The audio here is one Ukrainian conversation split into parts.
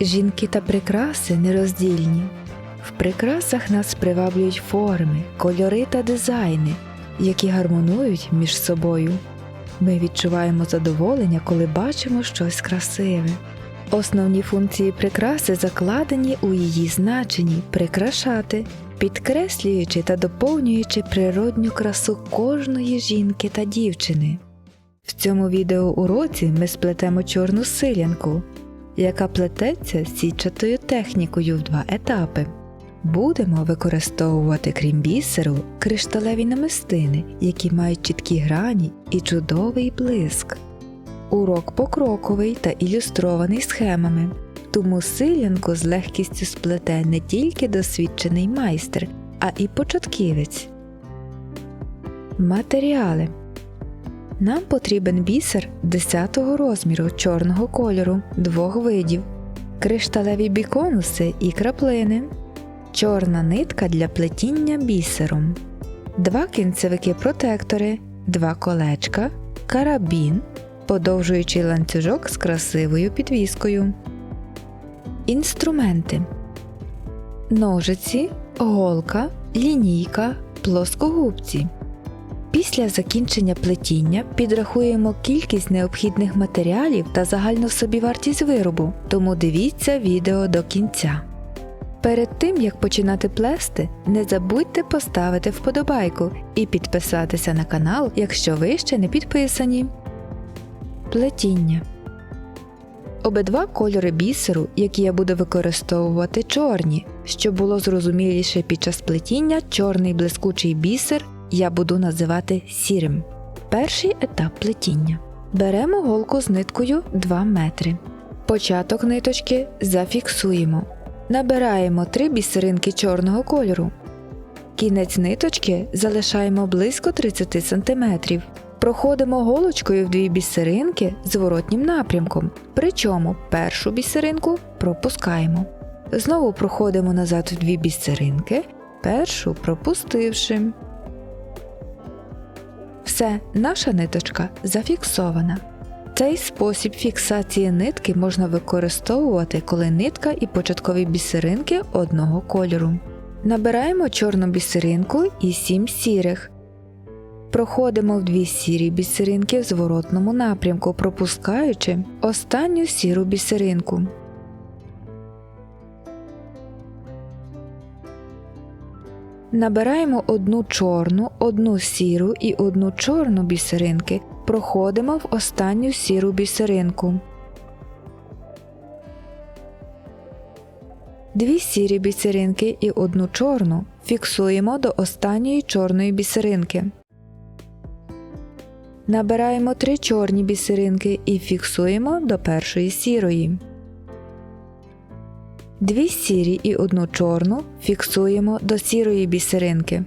Жінки та прикраси нероздільні. В прикрасах нас приваблюють форми, кольори та дизайни, які гармонують між собою. Ми відчуваємо задоволення, коли бачимо щось красиве. Основні функції прикраси закладені у її значенні прикрашати, підкреслюючи та доповнюючи природню красу кожної жінки та дівчини. В цьому відеоуроці ми сплетемо чорну силянку, яка плететься січатою технікою в два етапи. Будемо використовувати крім бісеру кришталеві намистини, які мають чіткі грані і чудовий блиск. Урок покроковий та ілюстрований схемами, тому силянку з легкістю сплете не тільки досвідчений майстер, а і початківець. Матеріали нам потрібен бісер 10 розміру чорного кольору двох видів, кришталеві біконуси і краплини, чорна нитка для плетіння бісером, два кінцевики протектори, два колечка, карабін, подовжуючий ланцюжок з красивою підвіскою. Інструменти ножиці, голка, лінійка, плоскогубці. Після закінчення плетіння підрахуємо кількість необхідних матеріалів та загальну собівартість виробу, тому дивіться відео до кінця. Перед тим як починати плести, не забудьте поставити вподобайку і підписатися на канал, якщо ви ще не підписані. Плетіння Обидва кольори бісеру, які я буду використовувати, чорні. Щоб було зрозуміліше під час плетіння, чорний блискучий бісер я буду називати сірим. Перший етап плетіння. Беремо голку з ниткою 2 метри. Початок ниточки зафіксуємо. Набираємо 3 бісеринки чорного кольору. Кінець ниточки залишаємо близько 30 см. Проходимо голочкою в дві бісеринки зворотнім напрямком, причому першу бісеринку пропускаємо. Знову проходимо назад в дві бісеринки, першу пропустивши. Все, наша ниточка зафіксована. Цей спосіб фіксації нитки можна використовувати, коли нитка і початкові бісеринки одного кольору. Набираємо чорну бісеринку і 7 сірих. Проходимо в дві сірі бісеринки в зворотному напрямку, пропускаючи останню сіру бісеринку. Набираємо одну чорну, одну сіру і одну чорну бісеринки. Проходимо в останню сіру бісеринку. Дві сірі бісеринки і одну чорну фіксуємо до останньої чорної бісеринки. Набираємо три чорні бісеринки і фіксуємо до першої сірої. Дві сірі і одну чорну фіксуємо до сірої бісеринки.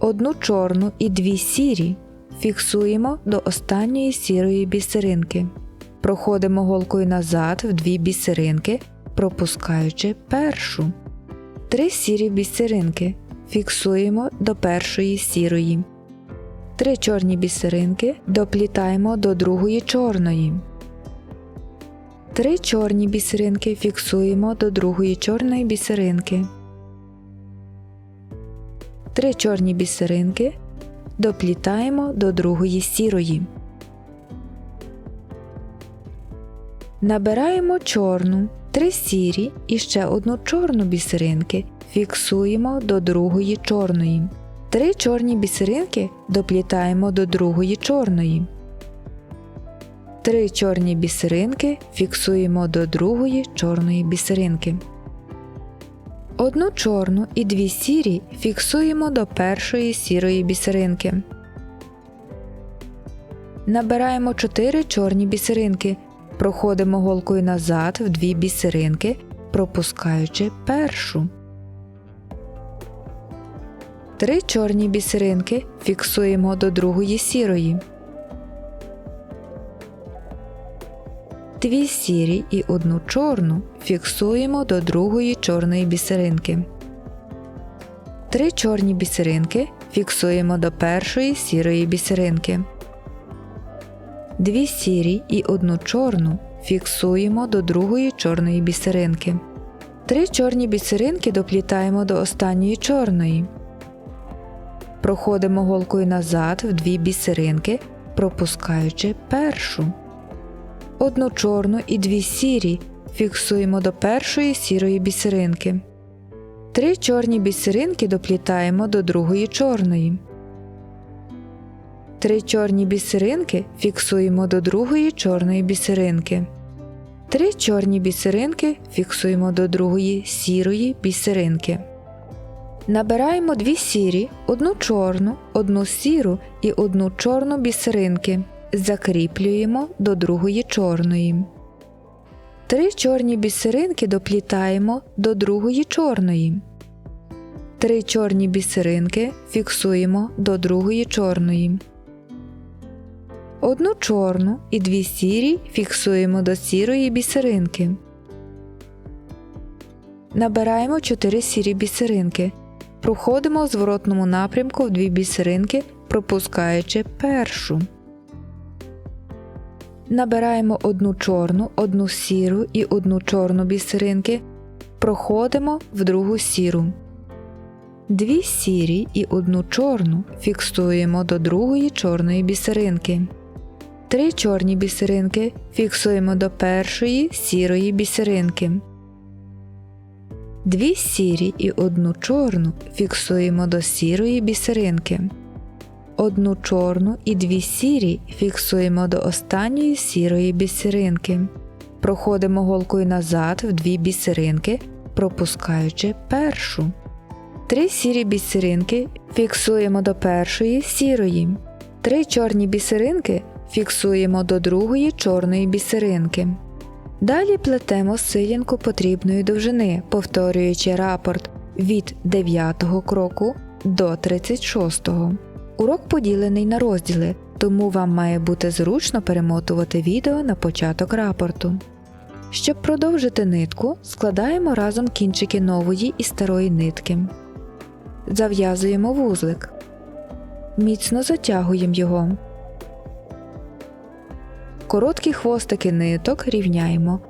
Одну чорну і дві сірі фіксуємо до останньої сірої бісеринки. Проходимо голкою назад в дві бісеринки, пропускаючи першу. Три сірі бісеринки фіксуємо до першої сірої. Три чорні бісеринки доплітаємо до другої чорної. Три чорні бісеринки фіксуємо до другої чорної бісеринки. Три чорні бісеринки доплітаємо до другої сірої. Набираємо чорну, три сірі і ще одну чорну бісеринки фіксуємо до другої чорної. Три чорні бісеринки доплітаємо до другої чорної. Три чорні бісеринки фіксуємо до другої чорної бісеринки. Одну чорну і дві сірі фіксуємо до першої сірої бісеринки. Набираємо 4 чорні бісеринки. Проходимо голкою назад в дві бісеринки, пропускаючи першу. Три чорні бісеринки фіксуємо до другої сірої. Дві сірі і одну чорну фіксуємо до другої чорної бісеринки. Три чорні бісеринки фіксуємо до першої сірої бісеринки. Дві сірі і одну чорну фіксуємо до другої чорної бісеринки. Три чорні бісеринки доплітаємо до останньої чорної. Проходимо голкою назад в дві бісеринки, пропускаючи першу. Одну чорну і дві сірі фіксуємо до першої сірої бісеринки. Три чорні бісеринки доплітаємо до другої чорної. Три чорні бісеринки фіксуємо до другої чорної бісеринки. Три чорні бісеринки фіксуємо до другої сірої бісеринки. Набираємо дві сірі, одну чорну, одну сіру і одну чорну бісеринки. Закріплюємо до другої чорної. Три чорні бісеринки доплітаємо до другої чорної. Три чорні бісеринки фіксуємо до другої чорної. Одну чорну і дві сірі фіксуємо до сірої бісеринки. Набираємо 4 сірі бісеринки. Проходимо в зворотному напрямку в дві бісеринки, пропускаючи першу. Набираємо одну чорну, одну сіру і одну чорну бісеринки. Проходимо в другу сіру. Дві сірі і одну чорну фіксуємо до другої чорної бісеринки. Три чорні бісеринки фіксуємо до першої сірої бісеринки. Дві сірі і одну чорну фіксуємо до сірої бісеринки. Одну чорну і дві сірі фіксуємо до останньої сірої бісеринки. Проходимо голкою назад в дві бісеринки, пропускаючи першу. Три сірі бісеринки фіксуємо до першої сірої. Три чорні бісеринки фіксуємо до другої чорної бісеринки. Далі плетемо силянку потрібної довжини, повторюючи рапорт від 9 кроку до 36. Урок поділений на розділи, тому вам має бути зручно перемотувати відео на початок рапорту. Щоб продовжити нитку, складаємо разом кінчики нової і старої нитки. Зав'язуємо вузлик. Міцно затягуємо його. Короткі хвостики ниток рівняємо.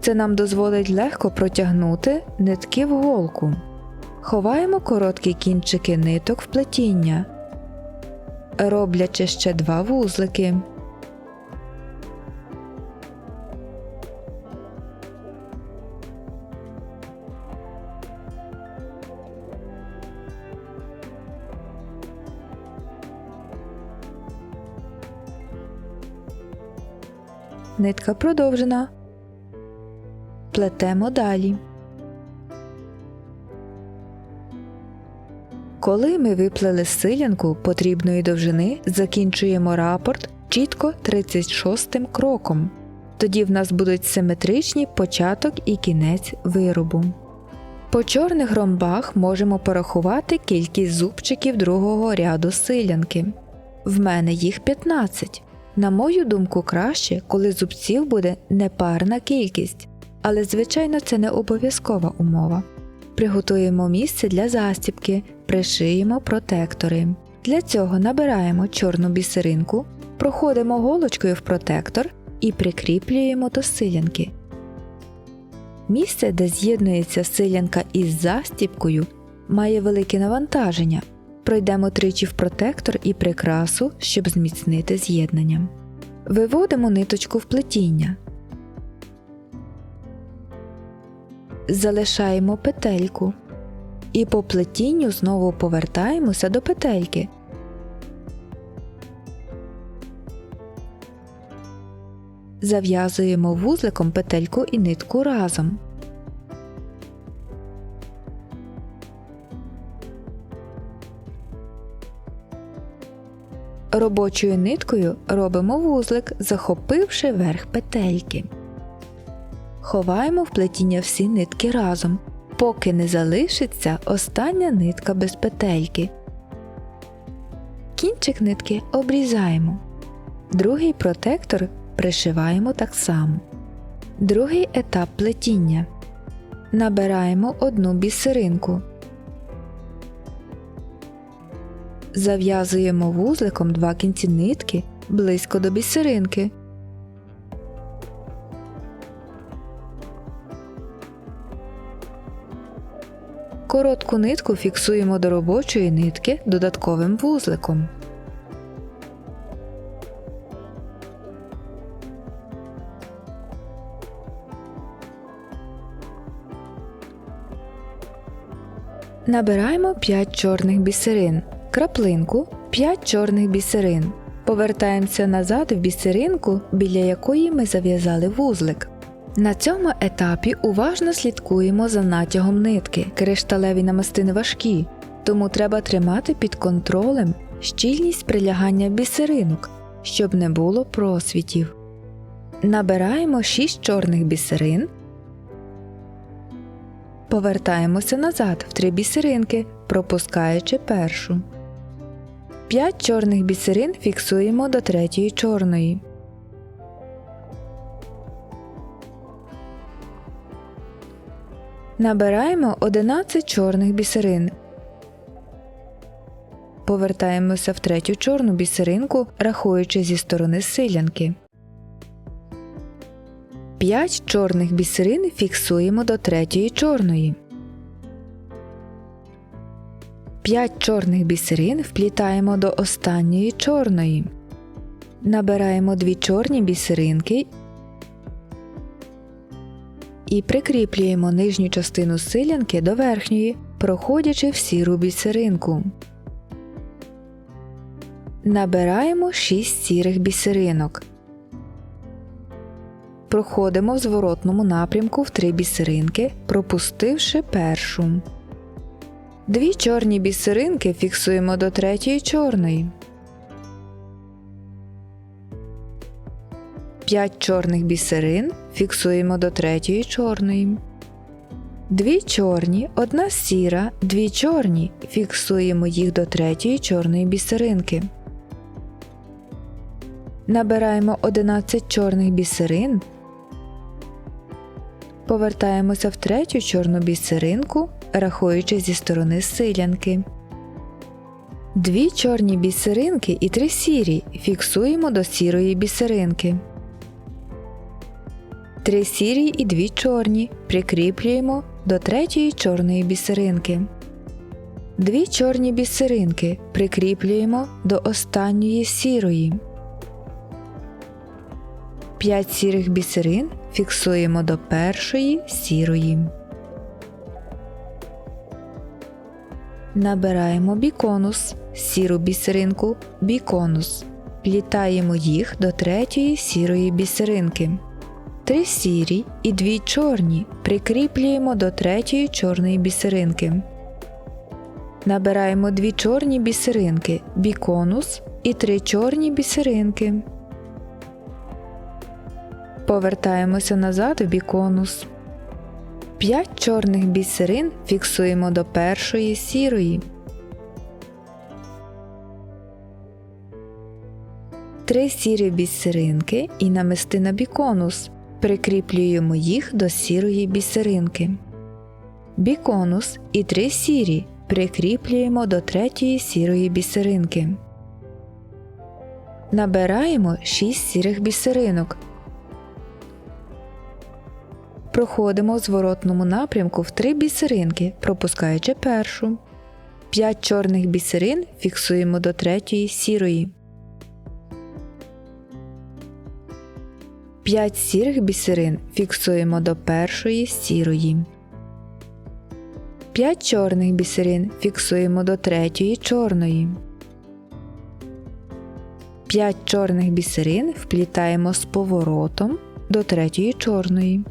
Це нам дозволить легко протягнути нитки в голку. Ховаємо короткі кінчики ниток в плетіння, роблячи ще два вузлики. Нитка продовжена. Плетемо далі. Коли ми виплели силянку потрібної довжини, закінчуємо рапорт чітко 36 кроком. Тоді в нас будуть симетричні початок і кінець виробу. По чорних ромбах можемо порахувати кількість зубчиків другого ряду силянки. В мене їх 15. На мою думку, краще, коли зубців буде непарна кількість, але звичайно це не обов'язкова умова. Приготуємо місце для застібки, пришиємо протектори. Для цього набираємо чорну бісеринку, проходимо голочкою в протектор і прикріплюємо до силянки. Місце, де з'єднується силянка із застібкою, має велике навантаження. Пройдемо тричі в протектор і прикрасу, щоб зміцнити з'єднання. Виводимо ниточку в плетіння. Залишаємо петельку. І по плетінню знову повертаємося до петельки. Зав'язуємо вузликом петельку і нитку разом. Робочою ниткою робимо вузлик, захопивши верх петельки. Ховаємо в плетіння всі нитки разом, поки не залишиться остання нитка без петельки. Кінчик нитки обрізаємо. Другий протектор пришиваємо так само. Другий етап плетіння. Набираємо одну бісеринку. Зав'язуємо вузликом два кінці нитки близько до бісеринки. Коротку нитку фіксуємо до робочої нитки додатковим вузликом. Набираємо 5 чорних бісерин, краплинку 5 чорних бісерин. Повертаємося назад в бісеринку, біля якої ми зав'язали вузлик. На цьому етапі уважно слідкуємо за натягом нитки. Кришталеві намистини важкі, тому треба тримати під контролем щільність прилягання бісеринок, щоб не було просвітів. Набираємо 6 чорних бісерин. Повертаємося назад в три бісеринки, пропускаючи першу. 5 чорних бісерин фіксуємо до третьої чорної. Набираємо 11 чорних бісерин. Повертаємося в третю чорну бісеринку, рахуючи зі сторони силянки. 5 чорних бісерин фіксуємо до третьої чорної. 5 чорних бісерин вплітаємо до останньої чорної. Набираємо дві чорні бісеринки і прикріплюємо нижню частину силянки до верхньої, проходячи в сіру бісеринку. Набираємо 6 сірих бісеринок. Проходимо в зворотному напрямку в три бісеринки, пропустивши першу. Дві чорні бісеринки фіксуємо до третьої чорної. 5 чорних бісерин фіксуємо до третьої чорної. Дві чорні, одна сіра, дві чорні фіксуємо їх до третьої чорної бісеринки. Набираємо 11 чорних бісерин. Повертаємося в третю чорну бісеринку, рахуючи зі сторони силянки. Дві чорні бісеринки і три сірі фіксуємо до сірої бісеринки. Три сірі і дві чорні прикріплюємо до третьої чорної бісеринки. Дві чорні бісеринки прикріплюємо до останньої сірої. 5 сірих бісерин фіксуємо до першої сірої. Набираємо біконус, сіру бісеринку, біконус. Плітаємо їх до третьої сірої бісеринки. Три сірі і дві чорні прикріплюємо до третьої чорної бісеринки. Набираємо дві чорні бісеринки, біконус і три чорні бісеринки. Повертаємося назад в біконус. 5 чорних бісерин фіксуємо до першої сірої. Три сірі бісеринки і намистина біконус. Прикріплюємо їх до сірої бісеринки. Біконус і три сірі прикріплюємо до третьої сірої бісеринки. Набираємо 6 сірих бісеринок. Проходимо в зворотному напрямку в три бісеринки, пропускаючи першу. 5 чорних бісерин фіксуємо до третьої сірої. 5 сірих бісерин фіксуємо до першої сірої. 5 чорних бісерин фіксуємо до третьої чорної. 5 чорних бісерин вплітаємо з поворотом до третьої чорної.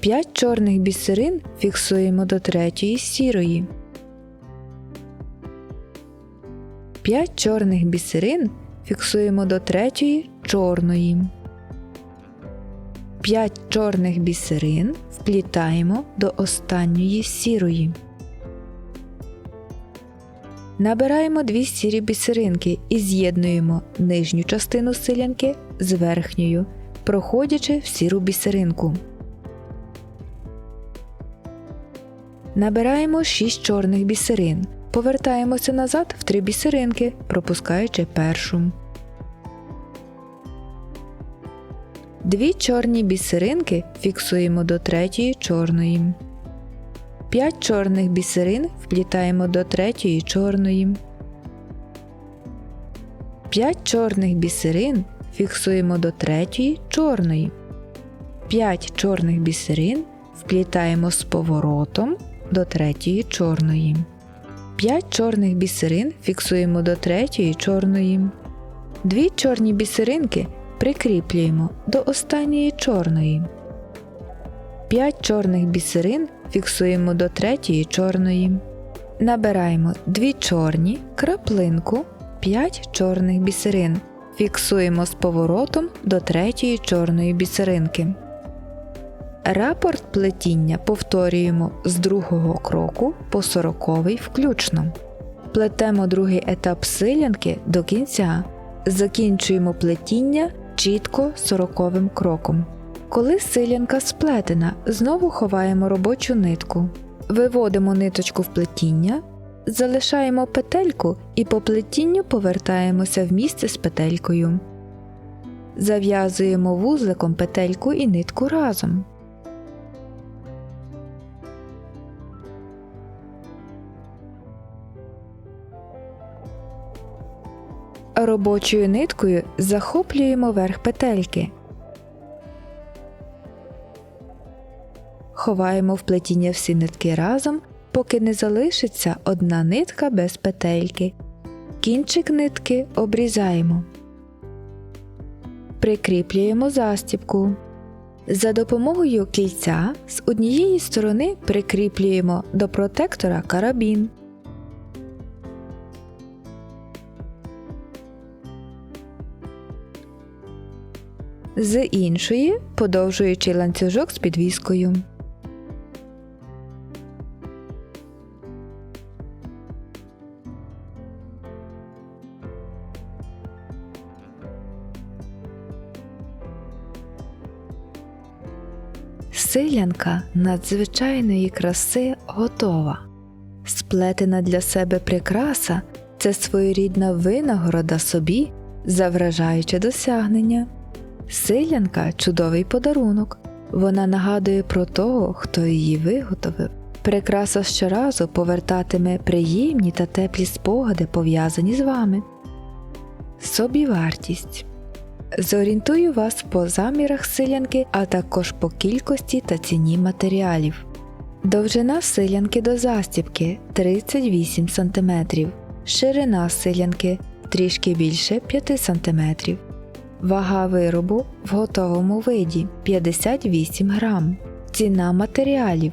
5 чорних бісерин фіксуємо до третьої сірої. 5 чорних бісерин фіксуємо до третьої чорної. 5 чорних бісерин вплітаємо до останньої сірої. Набираємо дві сірі бісеринки і з'єднуємо нижню частину силянки з верхньою, проходячи в сіру бісеринку. Набираємо 6 чорних бісерин. Повертаємося назад в три бісеринки, пропускаючи першу. Дві чорні бісеринки фіксуємо до третьої чорної. 5 чорних бісерин вплітаємо до третьої чорної. 5 чорних бісерин фіксуємо до третьої чорної. 5 чорних бісерин вплітаємо з поворотом до третьої чорної. 5 чорних бісерин фіксуємо до третьої чорної. Дві чорні бісеринки прикріплюємо до останньої чорної. 5 чорних бісерин фіксуємо до третьої чорної. Набираємо дві чорні, краплинку, 5 чорних бісерин. Фіксуємо з поворотом до третьої чорної бісеринки. Рапорт плетіння повторюємо з другого кроку по сороковий включно. Плетемо другий етап силянки до кінця. Закінчуємо плетіння чітко сороковим кроком. Коли силянка сплетена, знову ховаємо робочу нитку. Виводимо ниточку в плетіння, залишаємо петельку і по плетінню повертаємося в місце з петелькою. Зав'язуємо вузликом петельку і нитку разом. Робочою ниткою захоплюємо верх петельки. Ховаємо в плетіння всі нитки разом, поки не залишиться одна нитка без петельки. Кінчик нитки обрізаємо. Прикріплюємо застібку. За допомогою кільця з однієї сторони прикріплюємо до протектора карабін. З іншої подовжуючи ланцюжок з підвіскою. Силянка надзвичайної краси готова. Сплетена для себе прикраса це своєрідна винагорода собі за вражаюче досягнення. Силянка чудовий подарунок. Вона нагадує про того, хто її виготовив. Прикраса щоразу повертатиме приємні та теплі спогади, пов'язані з вами. Собівартість Зорієнтую вас по замірах силянки, а також по кількості та ціні матеріалів. Довжина силянки до застібки 38 см, ширина силянки трішки більше 5 см. Вага виробу в готовому виді 58 грам. Ціна матеріалів.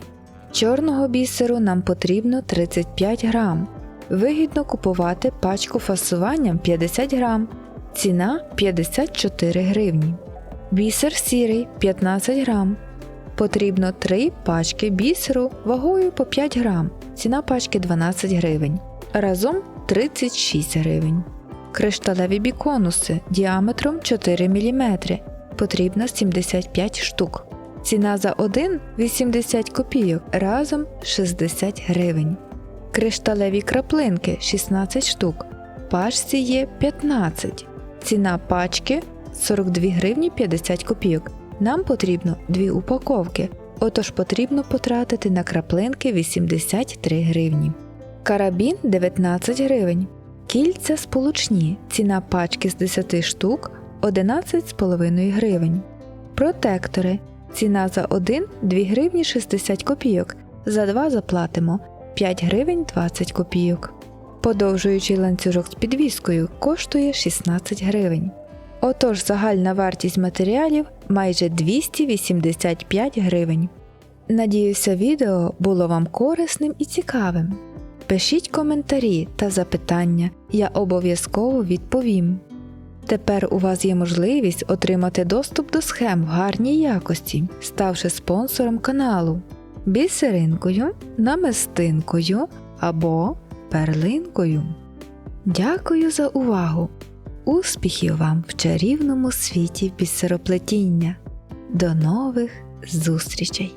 Чорного бісеру нам потрібно 35 грам. Вигідно купувати пачку фасуванням 50 грам. Ціна 54 гривні. Бісер сірий 15 грам. Потрібно 3 пачки бісеру вагою по 5 грам. Ціна пачки 12 гривень. Разом 36 гривень. Кришталеві біконуси діаметром 4 мм. Потрібно 75 штук. Ціна за один 80 копійок. Разом 60 гривень. Кришталеві краплинки 16 штук. Пачці є 15. Ціна пачки 42 гривні 50 копійок. Нам потрібно дві упаковки. Отож потрібно потратити на краплинки 83 гривні. Карабін 19 гривень. Кільця сполучні. Ціна пачки з 10 штук 11,5 гривень. Протектори. Ціна за 1 2 гривні 60 копійок. За 2 заплатимо 5 гривень 20 копійок. Подовжуючий ланцюжок з підвіскою коштує 16 гривень. Отож загальна вартість матеріалів майже 285 гривень. Надіюся, відео було вам корисним і цікавим. Пишіть коментарі та запитання, я обов'язково відповім. Тепер у вас є можливість отримати доступ до схем в гарній якості, ставши спонсором каналу, бісеринкою, намистинкою або перлинкою. Дякую за увагу! Успіхів вам в чарівному світі бісероплетіння! До нових зустрічей!